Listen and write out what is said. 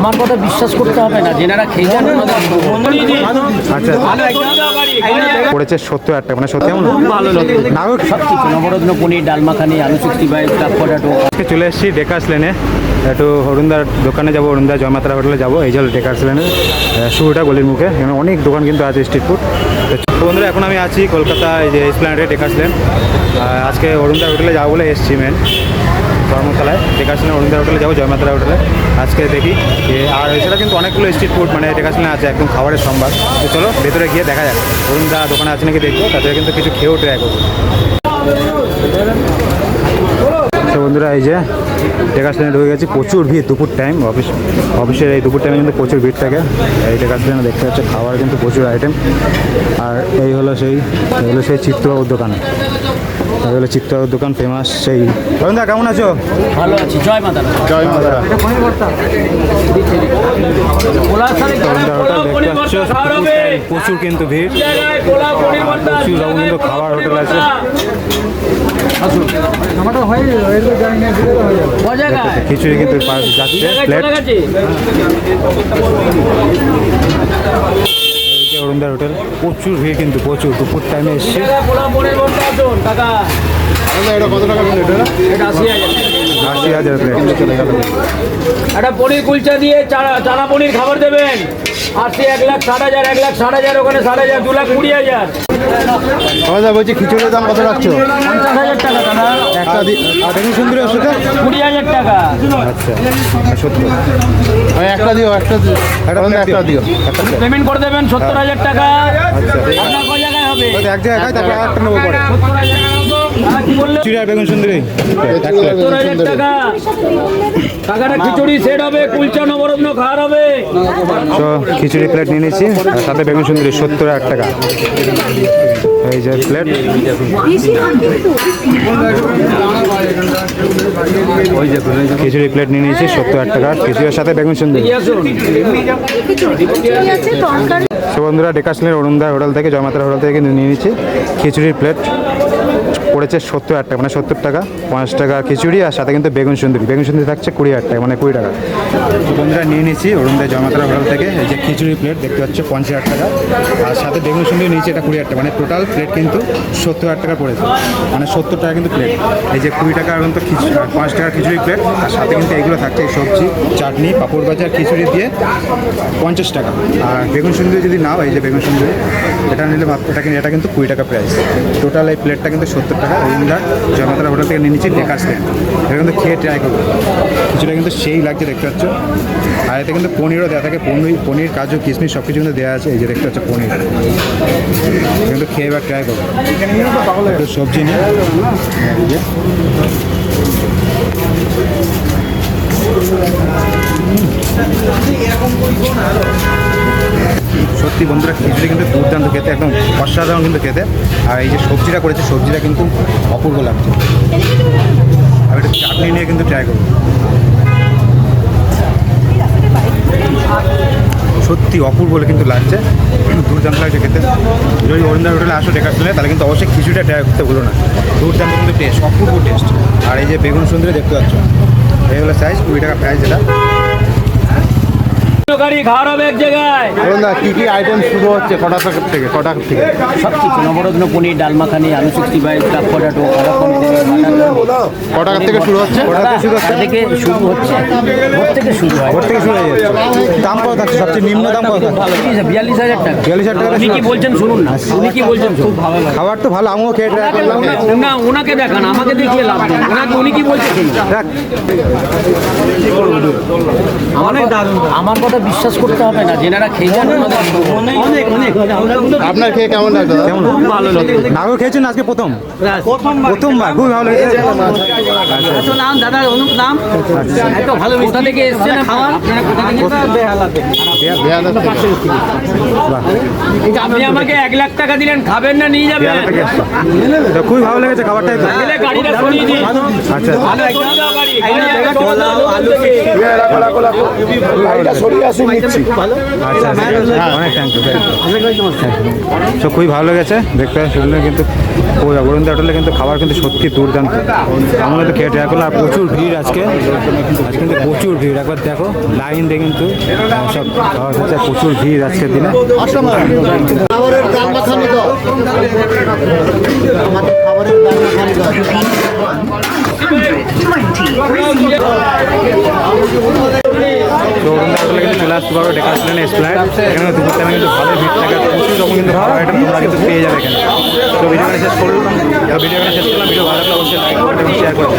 আমার কথা বিশ্বাস করতে হবে না যেনারা খেয়ে যান আচ্ছা। পড়েছে সত্তর হাজার টাকা মানে সত্যি এমন? নাগর সব কিছু নবরত্ন পনির ডাল মাখানি আলু সিক্সটি ফাইভ স্টাফ পটাটো আজকে চলে এসেছি ডেকার্স লেনে। একটু অরুণদার দোকানে যাব অরুণদা জয়মাত্রা হোটেলে যাব। এই জল ডেকার্স লেনে শুরুটা গলির মুখে। এখানে অনেক দোকান কিন্তু আছে স্ট্রিট ফুড। বন্ধুরা এখন আমি আছি কলকাতা এই যে এসপ্ল্যানেডে ডেকার্স লেন। আজকে অরুণদার হোটেলে যাব বলে এসেছি মেন ধর্মতলায়। ডেকার্স লেন অরুণদার হোটেলে যাব জয়মাত্রা হোটেলে। আজকে দেখি যে আর এছাড়া কিন্তু অনেকগুলো স্ট্রিট ফুড মানে ডেকার্স লেনে আছে, একদম খাবারের সম্ভার। তো চলো, ভেতরে গিয়ে দেখা যাক। অরুণদা দোকানে আছে নাকি দেখব তাদের কিন্তু কিছু খেয়েও ট্রাই করব। বন্ধুরা, এই যে স্ট্যান্ডে ঢুকে গেছি, প্রচুর ভিড়, দুপুর টাইম অফিস অফিসের এই দুপুর টাইমে কিন্তু প্রচুর ভিড় থাকে। এই স্ট্যান্ডে দেখতে পাচ্ছে খাবার কিন্তু প্রচুর আইটেম আর এই হলো সেই, এই হলো সেই চিত্রবাবুর দোকান। হলো চিত্রবাবুর দোকান ফেমাস সেই। অরুণদা কেমন আছো? ভালো আছি। জয় মাতা জয় মাতা প্রচুর কিন্তু ভিড়। প্রচুর রকম কিন্তু খাবার হোটেল আছে। খিচুড়ি কিন্তু যাচ্ছে। প্লেট যে অরুণদার হোটেল প্রচুর ভিড় কিন্তু প্রচুর। দুপুর টাইমে এসছে পনির বলতে এটা কত টাকা এটা? আশি হাজার। আশি হাজার প্লেট একটা পনির কুলচা দিয়ে চারা চানা পনির খাবার দেবেন। আশি এক লাখ ষাট হাজার এক লাখ ষাট হাজার ওখানে ষাট হাজার দু লাখ কুড়ি হাজার। দাদা বলছি খিচুড়ির দাম কত রাখছো? পঞ্চাশ হাজার টাকা দাদা। একটা আর দেখুন সুন্দরী সাথে কুড়ি হাজার টাকা। আচ্ছা একটা দিও একটা দিও একটা দিও। একটা plate। পেমেন্ট করে দেবেন সত্তর হাজার টাকা। আচ্ছা আপনার ক জায়গায় হবে? এক জায়গায় তারপর একটা নেব পরে সত্তর হাজার টাকা মতো। আর কি বেগুন সুন্দরী। সত্তর হাজার টাকা। টাকাটা খিচুড়ি সেট হবে কুলচা নবরত্ন খাওয়ার হবে। তো খিচুড়ি প্লেট নিয়ে নিয়েছি আর সাথে বেগুন সুন্দরী সত্তর হাজার টাকা। এই যে প্লেট খিচুড়ি প্লেট নিয়ে নিয়েছি সত্তর হাজার টাকা। খিচুড়ির সাথে বেগুন সুন্দরী। আসুন বন্ধুরা ডেকাশলের অরুণদা হোটেল থেকে জয়মাত্রা হোটেল থেকে নিয়ে নিচ্ছি খিচুড়ির প্লেট পড়েছে সত্তর হাজার টাকা মানে সত্তর টাকা, পঞ্চাশ টাকা খিচুড়ি আর সাথে কিন্তু বেগুন সুন্দরী। বেগুন সুন্দরী থাকছে কুড়ি হাজার টাকা মানে কুড়ি টাকা। তো বন্ধুরা, নিয়ে নিয়েছি অরুণদা জয়মাত্রা হোটেল থেকে। এই যে খিচুড়ি প্লেট দেখতে পাচ্ছ, পঞ্চাশ হাজার টাকা। আর সাথে বেগুন সুন্দরী নিয়েছি, এটা কুড়ি হাজার টাকা। মানে টোটাল প্লেট কিন্তু সত্তর হাজার টাকা পড়েছে। মানে সত্তর টাকা কিন্তু প্লেট এই যে কুড়ি টাকা কিন্তু খিচুড়ি পাঁচ টাকা খিচুড়ি প্লেট আর সাথে কিন্তু এগুলো থাকছে সবজি, চাটনি, পাঁপড় বাজার খিচুড়ি দিয়ে পঞ্চাশ টাকা। আর বেগুন সুন্দরী যদি নাও, এই যে বেগুন সুন্দরী, এটা নিলে এটা কিন্তু এটা কিন্তু কুড়ি টাকা প্রাইস টোটাল এই প্লেটটা কিন্তু সত্তর টাকা অরুণদা জয়মাতারা হোটেল থেকে নিয়ে নিচ্ছি ডেকার স্ট্যান্ড এটা কিন্তু খেয়ে ট্রাই করব। কিছুটা কিন্তু সেই লাগছে দেখতে পাচ্ছ। আর এতে কিন্তু পনিরও দেওয়া থাকে। পনির পনির, কাজু, কিশমিশ সব কিছু কিন্তু দেওয়া আছে। এই যে দেখতে পাচ্ছ পনির। কিন্তু খেয়ে এবার ট্রাই করব। একটু সবজি নিয়ে। যে। সত্যি বন্ধুরা খিচুড়ি কিন্তু দুর্দান্ত খেতে, একদম অসাধারণ কিন্তু খেতে। আর এই যে সবজিটা করেছে, সবজিটা কিন্তু অপূর্ব লাগছে। আর একটু চাটনি নিয়ে কিন্তু ট্রাই করব। সত্যি অপূর্ব কিন্তু লাগছে। দুর্দান্ত লাগছে খেতে। যদি অরিন্দা হোটেলে আসো ডেকার শুনে তাহলে কিন্তু অবশ্যই খিচুড়িটা ট্রাই করতে ভুলো না। দুর্দান্ত কিন্তু টেস্ট অপূর্ব টেস্ট আর এই যে বেগুন সুন্দরী দেখতে পাচ্ছ, এই হলো সাইজ কুড়ি টাকা প্রাইস এটা গাড়ি হবে এক জায়গায়। কি কি আইটেম শুরু হচ্ছে কটা থেকে কটা থেকে? সব কিছু নবরত্ন পনির ডাল মাখানি আলু সিক্সটি ফাইভ পটাটো ক টাকা থেকে শুরু হচ্ছে? থেকে শুরু হচ্ছে? ভোর থেকে শুরু হয়। ওর থেকে শুরু হয়ে যাচ্ছে। দাম কত থাকছে সবচেয়ে নিম্ন দাম কত? থাকছে বিয়াল্লিশ হাজার টাকা। 42,000 টাকা উনি কি বলছেন শুনুন না। উনি কি বলছেন শুনুন। খাবার তো ভালো আমিও খেয়ে ট্রাই করলাম। না ওনাকে দেখান আমাকে দেখিয়ে লাভ নেই। ওনাকে উনি কি বলছেন? দেখ। আমার কথা বিশ্বাস করতে হবে না যেনারা আপনার খেয়ে কেমন লাগল? কেমন ভালো লাগে নাগর খেয়েছেন আজকে প্রথম? প্রথমবার। খুবই ভালো লেগেছে। নাম দাদা অনুপ নাম। এত ভালো কোথা থেকে এসেছেন আপনি আমাকে এক লাখ টাকা দিলেন খাবেন না নিয়ে যাবেন? খুবই ভালো লেগেছে গাড়িটা সরিয়ে দিন আচ্ছা। আলু আলু সরিয়ে আসুন নিচ্ছি আচ্ছা আচ্ছা। অনেক থ্যাংক ইউ তো খুবই ভালো লেগেছে দেখতে শুনলে কিন্তু ওই অবরুন্ধা হোটেলে কিন্তু খাবার কিন্তু সত্যি দুর্দান্ত। আমরা কিন্তু খেয়ে ট্রাই করলাম আর প্রচুর ভিড় আজকে। আজকে কিন্তু প্রচুর ভিড় একবার দেখো লাইন দিয়ে কিন্তু সব খাওয়া হচ্ছে প্রচুর ভিড় আজকের দিনে। খাবারের তো অরুন্ধা হোটেলে কিন্তু চলে আসতে পারো ডেকাসলেন এসপ্লাইট এখানে দুপুর টাইমে কিন্তু ভালো ভিড় থাকে। প্রচুর রকম কিন্তু খাবার আইটেম তোমরা কিন্তু পেয়ে যাবে এখানে। তো ভিডিওটা শেষ করলাম। ভিডিওটা শেষ করলাম। ভিডিও ভালো লাগলে অবশ্যই লাইক করবে এবং শেয়ার করবে